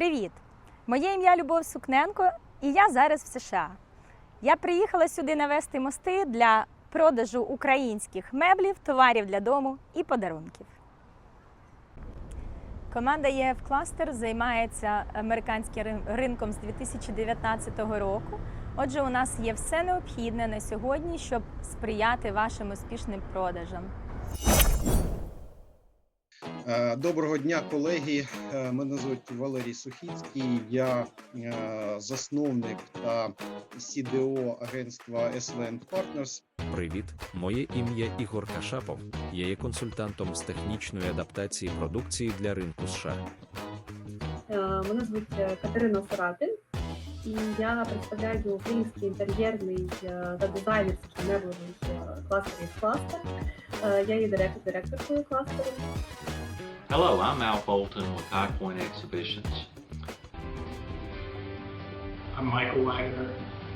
Привіт! Моє ім'я Любов Сукненко, і я зараз в США. Я приїхала сюди навести мости для продажу українських меблів, товарів для дому і подарунків. Команда ЄФ Кластер займається американським ринком з 2019 року. Отже, у нас є все необхідне на сьогодні, щоб сприяти вашим успішним продажам. Е, Доброго дня, колеги. Е, Мене звуть Валерій Сухіцький. Я е, засновник та CDO агентства SVN Partners. Привіт, моє ім'я Ігор Кашапов. Я є консультантом з технічної адаптації продукції для ринку США. Мене звуть Катерина Сарапін, і я представляю український інтер'єрний та дизайнерський меблевий кластер кластер. Я є директор директоркою кластеру. Hello, I'm Al Bolton with High Point Exhibitions. I'm Michael Wagner.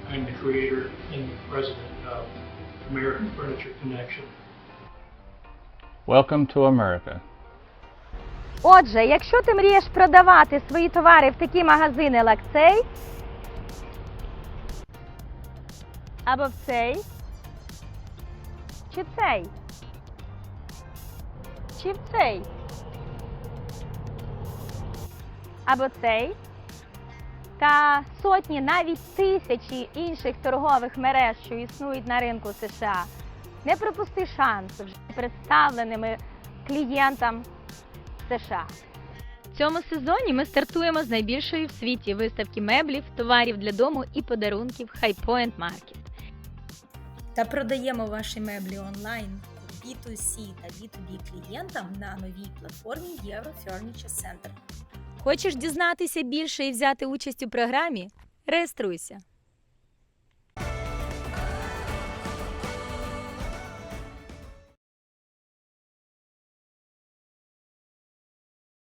I'm the creator and president of American Furniture Connection. Welcome to America. Отже, якщо ти мрієш продавати свої товари в такі магазини, як цей, або в цей, чи в цей, чи в цей, Або цей, та сотні, навіть тисячі інших торгових мереж, що існують на ринку США, не пропусти шансу вже представленими клієнтам США. В цьому сезоні ми стартуємо з найбільшої в світі виставки меблів, товарів для дому і подарунків High Point Market. Та продаємо ваші меблі онлайн B2C та B2B клієнтам на новій платформі Euro Furniture Center. Хочеш дізнатися більше і взяти участь у програмі? Реєструйся.